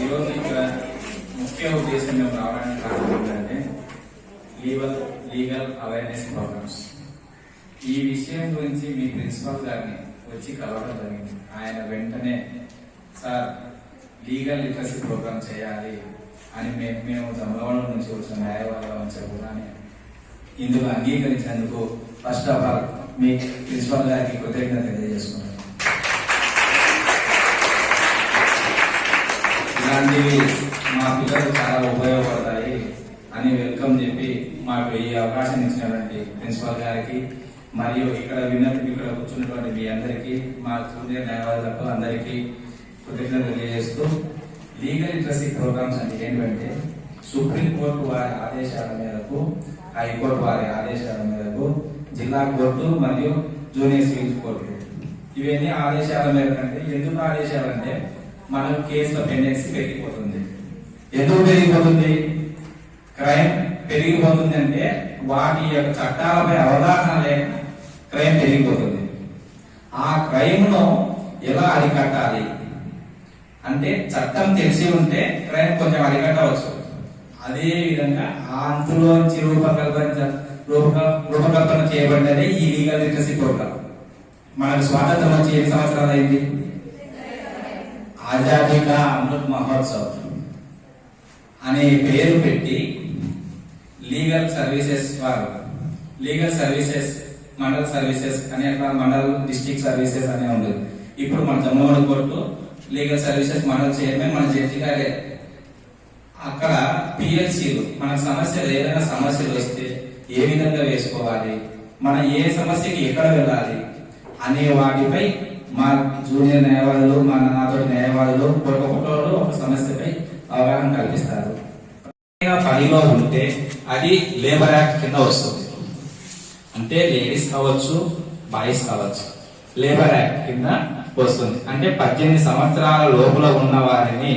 ఈరోజు ఇక్కడ ముఖ్య ఉద్దేశం మేము రావడానికి కారణం ఏంటంటే లీగల్ లీగల్ అవేర్నెస్ ప్రోగ్రామ్స్. ఈ విషయం గురించి మీ ప్రిన్సిపల్ గారిని వచ్చి కలవడం జరిగింది. ఆయన వెంటనే సార్ లీగల్ లిటరసీ ప్రోగ్రామ్ చేయాలి అని మేము మేము దమలవాడ నుంచి వచ్చిన న్యాయవాదం అని కూడా ఇందులో అంగీకరించినందుకు ఫస్ట్ ఆఫ్ ఆల్ మీ ప్రిన్సిపల్ గారికి కృతజ్ఞత తెలియజేసుకున్నాను ఇలాంటివి మా పిల్లలు చాలా ఉపయోగపడతాయి అని వెల్కమ్ చెప్పి మాకు ఈ అవకాశం ఇచ్చినటువంటి ప్రిన్సిపాల్ గారికి మరియు ఇక్కడ విన్నతి ఇక్కడ కూర్చున్నటువంటి మీ అందరికీ మా జూనియర్ న్యాయవాదులకు అందరికీ కృతజ్ఞత తెలియజేస్తూ లీగల్ లిటరసీ ప్రోగ్రామ్స్ అంటే ఏంటంటే సుప్రీంకోర్టు వారి ఆదేశాల మేరకు హైకోర్టు వారి ఆదేశాల మేరకు జిల్లా కోర్టు మరియు జూనియర్ సివిల్ కోర్టు. ఇవన్నీ ఆదేశాల మేరకు అంటే ఎందుకు ఆదేశాలంటే మనం కేసుల పెండెన్సీ పెరిగిపోతుంది ఎందుకు పెరిగిపోతుంది? క్రైమ్ పెరిగిపోతుంది అంటే వాటి యొక్క చట్టాలపై అవగాహన లేక క్రైమ్ పెరిగిపోతుంది. ఆ క్రైమ్ను ఎలా అరికట్టాలి? అంటే చట్టం తెలిసి ఉంటే క్రైమ్ కొంచెం అరికట్టవచ్చు. అదే విధంగా ఆ అంతులోంచి రూపకల్పన రూపక- రూపకల్పన చేయబడినదే ఈ లీగల్ లిటరసీ ప్రోగ్రామ్ మనకు స్వాతంత్రం వచ్చి ఎన్ని సంవత్సరాలు అయింది ఆజాదీ కా అమృత్ మహోత్సవ్. అనే పేరు పెట్టి లీగల్ సర్వీసెస్ వారు లీగల్ సర్వీసెస్ మండల్ సర్వీసెస్ అనే మండల్ డిస్ట్రిక్ట్ సర్వీసెస్ అనే ఉండదు. ఇప్పుడు మన జమ్మూడు court legal services mandal chairman మన జడ్జి గారే. అక్కడ పిఎల్సీలు మన సమస్యలు ఏదైనా సమస్యలు వస్తే ఏ విధంగా వేసుకోవాలి మన ఏ సమస్యకి ఎక్కడ వెళ్ళాలి అనే వాటిపై మా జూనియర్ న్యాయవాదులు మా నాతో న్యాయవాదులు ఒక్కొక్కరు ఒక సమస్యపై అవగాహన కల్పిస్తారు. పనిలో ఉంటే అది లేబర్ యాక్ట్ కింద వస్తుంది. అంటే లేడీస్ కావచ్చు బాయ్స్ కావచ్చు లేబర్ యాక్ట్ కింద వస్తుంది. అంటే పద్దెనిమిది సంవత్సరాల లోపల ఉన్న వారిని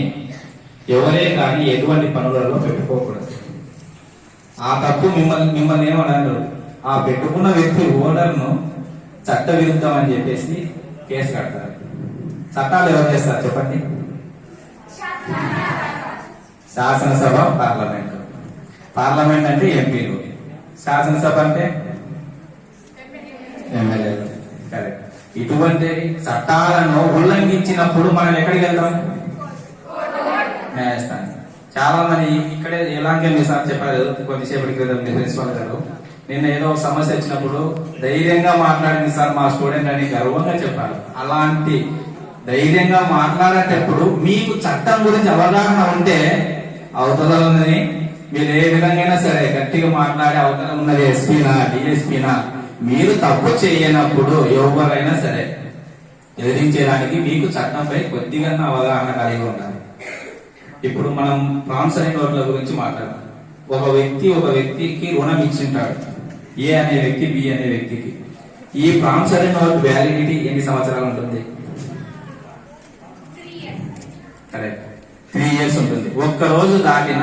ఎవరే కానీ ఎటువంటి పనులలో పెట్టుకోకూడదు. ఆ తప్పు మిమ్మల్ని మిమ్మల్ని ఏమన్నారు ఆ పెట్టుకున్న వ్యక్తి ఓనర్ను చట్టవిరుద్ధం అని చెప్పేసి కేసు కడతారు. చట్టాలు ఎవరు చేస్తారు చెప్పండి? శాసనసభ పార్లమెంట్. పార్లమెంట్ అంటే ఎంపీలు. శాసనసభ అంటే? ఎమ్మెల్యేలు కరెక్ట్. ఇటువంటి చట్టాలను ఉల్లంఘించినప్పుడు మనం ఎక్కడికి వెళ్తాం? న్యాయస్థానం చాలా మంది ఇక్కడే ఎలాంటి మీ సార్ చెప్పారు కొద్దిసేపటి క్రితం మీ గారు. నిన్న ఏదో ఒక సమస్య వచ్చినప్పుడు ధైర్యంగా మాట్లాడింది సార్ మా స్టూడెంట్ అని గర్వంగా చెప్పారు. అలాంటి ధైర్యంగా మాట్లాడేటప్పుడు మీకు చట్టం గురించి అవగాహన ఉంటే అవతల మీరు ఏ విధంగా సరే గట్టిగా మాట్లాడే అవతల ఉన్నది ఎస్పీనా డిఎస్పీనా మీరు తప్పు చేయనప్పుడు ఎవరైనా సరే ఎదిరించడానికి మీకు చట్టంపై కొద్దిగా అవగాహన కలిగి ఉండాలి. ఇప్పుడు మనం ప్రామిసరీ నోట్ల గురించి మాట్లాడదాం. ఒక వ్యక్తి ఒక వ్యక్తికి రుణం ఇచ్చింటాడు. ఏ అనే వ్యక్తి బి అనే వ్యక్తికి. ఈ ప్రామిసరీ నోట్ వ్యాలిడిటీ ఎన్ని సంవత్సరాలు ఉంటుంది? కరెక్ట్ త్రీ ఇయర్స్ ఉంటుంది. ఒక్క రోజు దాటిన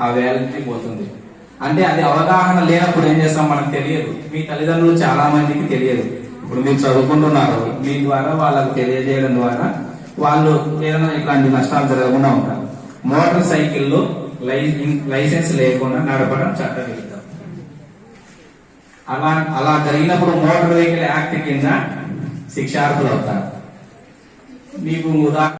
ఆ వ్యాలిడిటీ పోతుంది. అంటే అది అవగాహన లేనప్పుడు ఏం చేస్తాం మనకు తెలియదు. మీ తల్లిదండ్రులు చాలా మందికి తెలియదు. ఇప్పుడు మీరు చదువుకుంటున్నారు. మీ ద్వారా వాళ్ళకు తెలియజేయడం ద్వారా వాళ్ళు ఏదైనా ఇట్లాంటి నష్టాలు జరగకుండా ఉంటారు. మోటార్ సైకిల్లో లైసెన్స్ లేకుండా నడపడం చట్టవిరుద్ధం అలా అలా జరిగినప్పుడు మోటార్ వెహికల్ యాక్ట్ కింద శిక్షార్హులు అవుతారు. మీకు ఉదాహరణ